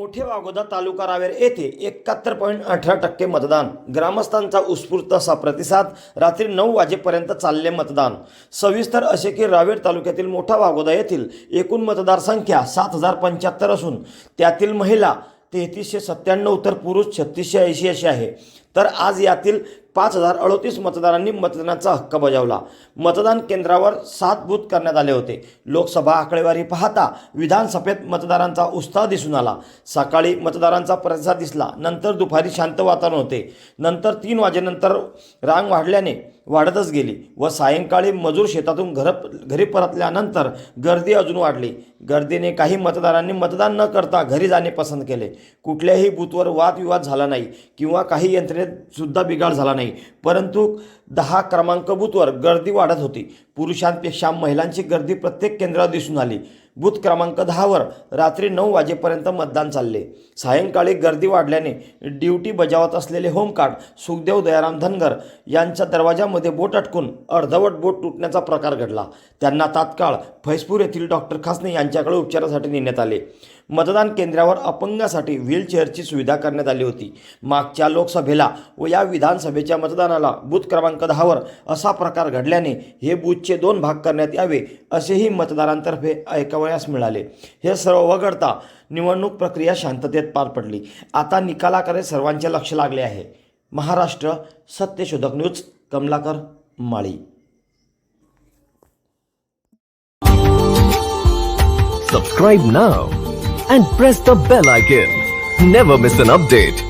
मोठे वागोदा तालुका रावेर येथे एकाहत्तर पॉईंट अठरा टक्के मतदान. ग्रामस्थांचा उत्स्फूर्त असा प्रतिसाद रात्री नऊ वाजेपर्यंत चालले मतदान. सविस्तर असे की रावेर तालुक्यातील मोठा वागोदा येथील एकूण मतदारसंख्या सात हजार पंच्याहत्तर असून त्यातील महिला तेहतीसशे सत्त्याण्णव तर पुरुष छत्तीसशे ऐंशी अशी आहे. तर आज यातील पाच हजार अडोतीस मतदारांनी मतदानाचा हक्क बजावला. मतदान केंद्रावर सात बूथ करण्यात आले होते. लोकसभा आकडेवारी पाहता विधानसभेत मतदारांचा उत्साह दिसून आला. सकाळी मतदारांचा प्रतिसाद दिसला. नंतर दुपारी शांत वातावरण होते. नंतर तीन वाजेनंतर रांग वाढल्याने वाढतच गेली व सायंकाळी मजूर शेतातून घर घरी परतल्यानंतर गर्दी अजून वाढली. गर्दीने काही मतदारांनी मतदान न करता घरी जाणे पसंत केले. कुठल्याही बूथवर वादविवाद झाला नाही किंवा काही यंत्रणे सुद्धा बिघाड झाला नाही. परंतु दहा क्रमांक बूथवर गर्दी वाढत होती. पुरुषांपेक्षा महिलांची गर्दी प्रत्येक केंद्रावर दिसून आली. बूथ क्रमांक दहावर रात्री नऊ वाजेपर्यंत मतदान चालले. सायंकाळी गर्दी वाढल्याने ड्युटी बजावत असलेले होमकार्ड सुखदेव दयाराम धनगर यांच्या दरवाजामध्ये बोट अटकून अर्धवट बोट तुटण्याचा प्रकार घडला. त्यांना तात्काळ फैजपूर येथील डॉक्टर खासने यांच्याकडे उपचारासाठी नेण्यात आले. मतदान केंद्रावर अपंगासाठी व्हीलचेअरची सुविधा करण्यात आली होती. मागच्या लोकसभेला व या विधानसभेच्या मतदानाला बूथ क्रमांक दहावर असा प्रकार घडल्याने हे बूथचे दोन भाग करण्यात यावे असेही मतदारांतर्फे ऐकवयास मिळाले हे सर्व वगळता निवडणूक प्रक्रिया शांततेत पार पडली आता निकालाकडे सर्वांचे लक्ष लागले आहे Maharashtra Satyashodhak news Kamlakar Mali Subscribe now and press the bell icon. Never miss an update.